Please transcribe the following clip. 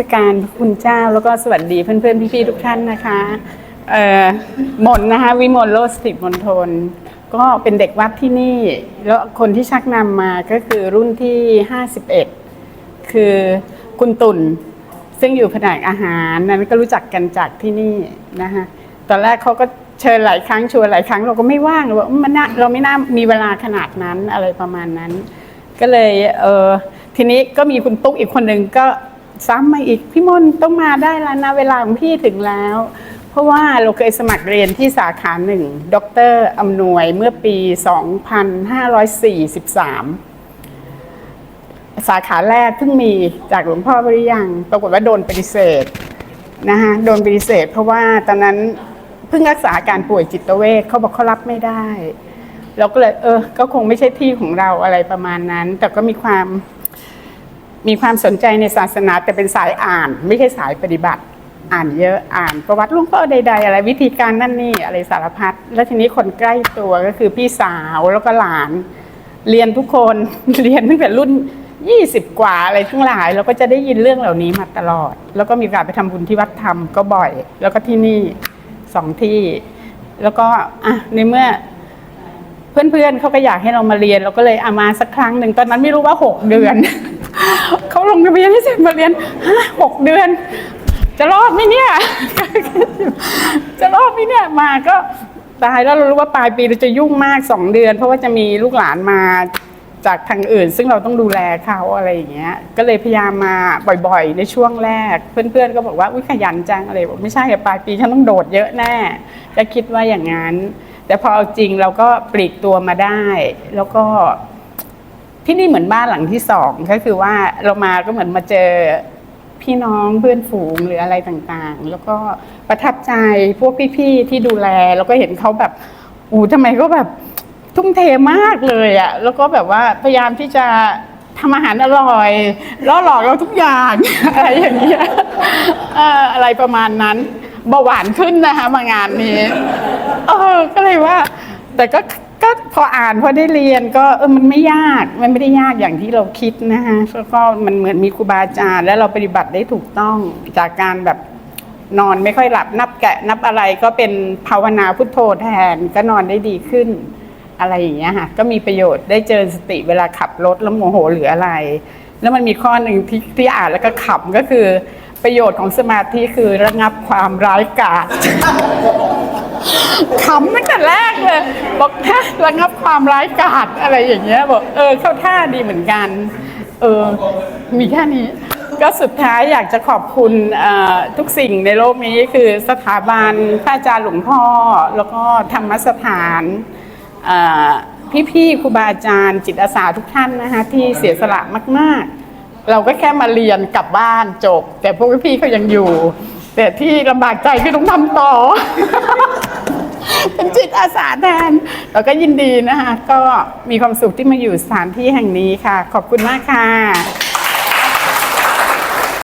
สการพระคุณเจ้าแล้วก็สวัสดีเพื่อนๆพี่ๆทุกท่านนะคะเอ่อมนนะคะวิมลโลสติมนทน ก็เป็นเด็กวัดที่นี่ แล้วคนที่ชักนำมาก็คือรุ่นที่ 51 คือคุณตุ่น ซึ่งอยู่แผนกอาหารนั้นก็รู้จักกันจากที่นี่นะคะตอนแรกเขาก็เชิญหลายครั้งชวนหลายครั้งเราก็ไม่ว่างเราบอกมันเราไม่น่ามีเวลาขนาดนั้นอะไรประมาณนั้น ก็เลยเออทีนี้ก็มีคุณตุ๊กอีกคนหนึ่งก็ ซ้ำมาอีกพี่มนต้องมาได้แล้วนะเวลาของพี่ถึงแล้ว เพราะว่าเราเคยสมัครเรียนที่สาขาหนึ่งดรอำนวยเมื่อปี 2543 สาขาแรกเพิ่งมีจากหลวงพ่อบริยัง ปรากฏว่าโดนปฏิเสธนะคะโดนปฏิเสธ เพราะว่าตอนนั้นเพิ่งรักษาการป่วยจิตเวชเขาบอกเขารับไม่ได้เราก็เลยเออ ก็คงไม่ใช่ที่ของเราอะไรประมาณนั้น แต่ก็มีความ มีความสนใจในศาสนาแต่เป็นสายอ่าน ไม่ใช่สายปฏิบัติ อ่านเยอะอ่านประวัติลุงพ่อใด ๆ อะไรวิธีการนั่นนี่อะไรสารพัดแล้วทีนี้คนใกล้ตัวก็คือพี่สาวแล้วก็หลาน เรียนทุกคนเรียนตั้งแต่รุ่น20กว่าอะไรทั้งหลายเราก็จะได้ยินเรื่องเหล่านี้มาตลอด แล้วก็มีโอกาสไปทำบุญที่วัดธรรมก็บ่อย แล้วก็ที่นี่สองที่ แล้วก็อะในเมื่อ เพื่อนๆเขาก็อยากให้เรามาเรียน เราก็เลยเอามาสักครั้งหนึ่งตอนนั้นไม่รู้ว่าหกเดือน เขาลงทะเบียนให้เสร็จมาเรียนหกเดือน จะรอดไหมเนี่ย จะรอดไหมเนี่ยมาก็ตายแล้วเรารู้ว่าปลายปีเราจะยุ่งมากสองเดือน เพราะว่าจะมีลูกหลานมาจากทางอื่น ซึ่งเราต้องดูแลเขาอะไรอย่างเงี้ย ก็เลยพยายามมาบ่อยๆ ในช่วงแรก เพื่อนๆก็บอกว่าอุ้ยขยันจังอะไรบอกไม่ใช่ปลายปีฉันต้องโดดเยอะแน่ก็คิดว่าอย่างนั้น แต่พอเอาจริงเราก็ปลีกตัวมาได้ แล้วก็ ที่นี่เหมือนบ้านหลังที่สองก็คือว่าเรามาก็เหมือนมาเจอพี่น้องเพื่อนฝูงหรืออะไรต่างๆ แล้วก็ประทับใจพวกพี่ๆที่ดูแล แล้วก็เห็นเขาแบบอู้ทำไมก็แบบทุ่มเทมากเลยอะแล้วก็แบบว่าพยายามที่จะทำอาหารอร่อยล่อหลอกเราทุกอย่าง อะไรอย่างเงี้ยอะไรประมาณนั้นเบาหวานขึ้นนะคะมางานนี้เออก็เลยว่า แต่ก็ ก็พออ่านพอได้เรียนก็เออมันไม่ยากมันไม่ได้ยากอย่างที่เราคิดนะคะแล้วก็มันเหมือนมีครูบาอาจารย์ แล้วเราปฏิบัติได้ถูกต้องจากการแบบนอนไม่ค่อยหลับนับแกะนับอะไรก็เป็นภาวนาพุทโธแทนก็นอนได้ดีขึ้นอะไรอย่างเงี้ยค่ะก็มีประโยชน์ได้เจอสติเวลาขับรถแล้วโมโหหรืออะไร แล้วมันมีข้อหนึ่งที่ที่อ่านแล้วก็ขำก็คือประโยชน์ของสมาธิคือระงับความร้ายกาจ ขำตั้งแต่แรกเลย บอกฮะระงับความร้ายกาจอะไรอย่างเงี้ยบอกเออเข้าท่าดีเหมือนกัน เออ มีแค่นี้ ก็สุดท้ายอยากจะขอบคุณทุกสิ่งในโลกนี้คือสถาบันพระอาจารย์หลวงพ่อ แล้วก็ธรรมสถานพี่ๆครูบาอาจารย์ จิตอาสาทุกท่านนะคะที่เสียสละมาก ๆ เราก็แค่มาเรียนกลับบ้านจบ แต่พวกพี่ๆเขายังอยู่ แต่ที่ลำบากใจคือต้องทำต่อ เป็นจิตอาสาแทนเราก็ยินดีนะคะ ก็มีความสุขที่มาอยู่สถานที่แห่งนี้ค่ะ ขอบคุณมากค่ะ